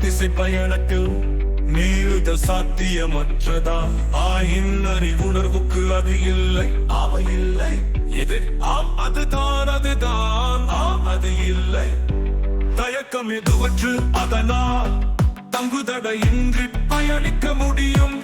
திசை பயணத்தில் சாத்தியமற்றதா ஆயின் அறிவுணர்வுக்கு அது இல்லை அவை இல்லை இது ஆம் அதுதான் அதுதான் ஆம் அது இல்லை தயக்கம் எதுவற்று அதனால் தங்குதடையின்றி பயணிக்க முடியும்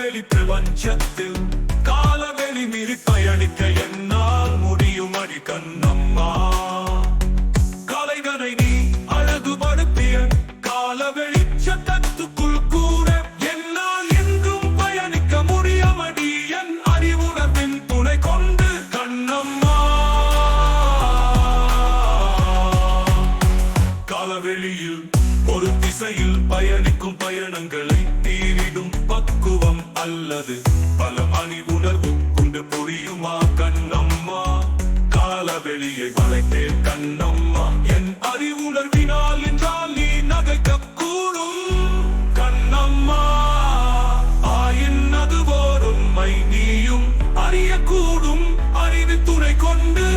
காலவெளி பிரபஞ்சத்தில் காலவெளி மீறி பயணிக்க என்னால் முடியும் அடி கண்ணம்மா. கலைகளை நீ அழகுபடுத்திய காலவெளி சட்டத்துக்குள் கூட என்னால் எங்கும் பயணிக்க முடியமடி என் அறிவுணர்வின் துணை கொண்டு கண்ணம்மா. காலவெளியில் ஒரு திசையில் பயணிக்கும் பயணங்களை தீரிடும் அல்லது பல மணி உணர்வு கொண்டு புரியுமா கண்ணம்மா? கால வெளியை வளைத்தே கண்ணம்மா. என் அறிவுணர்வினால் என்றால் நீ நகைக்க கூடும் கண்ணம்மா. ஆயின் அது ஓர் உண்மை நீயும் அறியக்கூடும் அறிவு துணை கொண்டு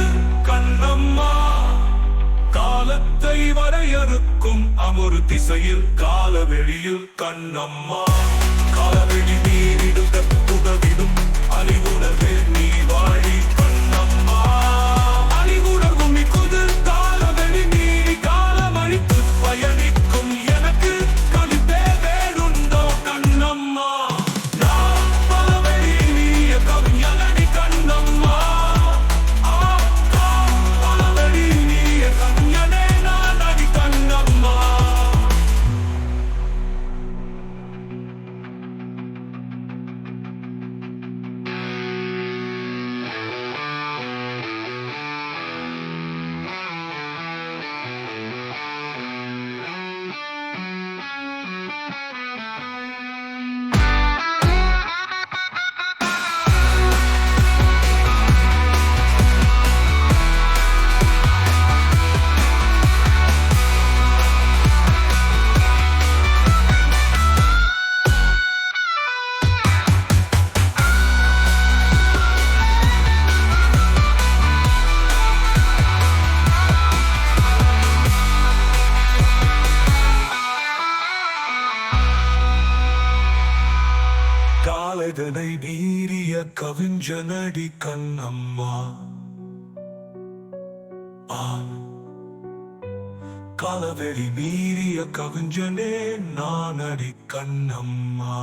கண்ணம்மா. காலத்தை வரையறுக்கும் அமொரு திசையில் காலவெளியில் கண்ணம்மா. காலவெளி காலைதனை மீறிய கவிஞனடி கண்ணம்மா. ஆம் காலவெளி மீறிய கவிஞனே நான் அடி கண்ணம்மா.